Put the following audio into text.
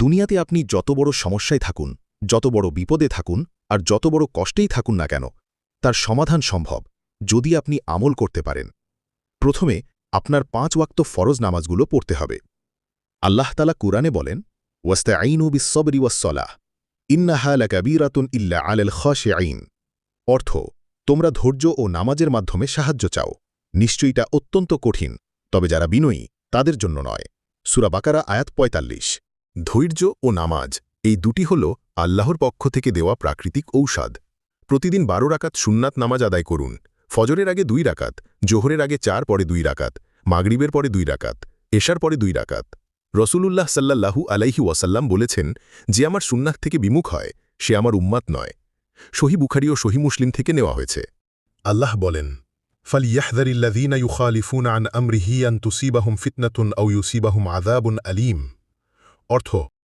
দুনিয়াতে আপনি যত বড় সমস্যায় থাকুন, যত বড় বিপদে থাকুন, আর যত বড় কষ্টেই থাকুন না কেন, তার সমাধান সম্ভব যদি আপনি আমল করতে পারেন। প্রথমে আপনার পাঁচ ওয়াক্ত ফরজ নামাজগুলো পড়তে হবে। আল্লাহ তালা কুরআনে বলেন ওয়াস্তা আইনু বিসবরি ওয়াসলাহ ইন্নাহা লাকাবীরাতুন ইল্লা আলেল খশে আইন অর্থ, তোমরা ধৈর্য ও নামাজের মাধ্যমে সাহায্য চাও। নিশ্চয়ইটা অত্যন্ত কঠিন, তবে যারা বিনয়ী, তাদের জন্য নয়। সুরা বাকারা আয়াত পঁয়তাল্লিশ। ধৈর্য ও নামাজ এই দুটি হল আল্লাহর পক্ষ থেকে দেওয়া প্রাকৃতিক ঔষধ প্রতিদিন বারো রাকাত সুন্নাত নামাজ আদায় করুন ফজরের আগে দুই রাকাত জোহরের আগে চার পরে দুই রাকাত মাগরিবের পরে দুই রাকাত এশার পরে দুই রাকাত রসুলুল্লাহ সাল্লাল্লাহু আলাইহি ওয়াসাল্লাম বলেছেন যে আমার সুন্নাহ থেকে বিমুখ হয় সে আমার উম্মাত নয় সহি বুখারি ও সহি মুসলিম থেকে নেওয়া হয়েছে আল্লাহ বলেন فليحذر الذين يخالفون عن أمره أن تصيبهم فتنة أو يصيبهم عذاب أليم অর্থ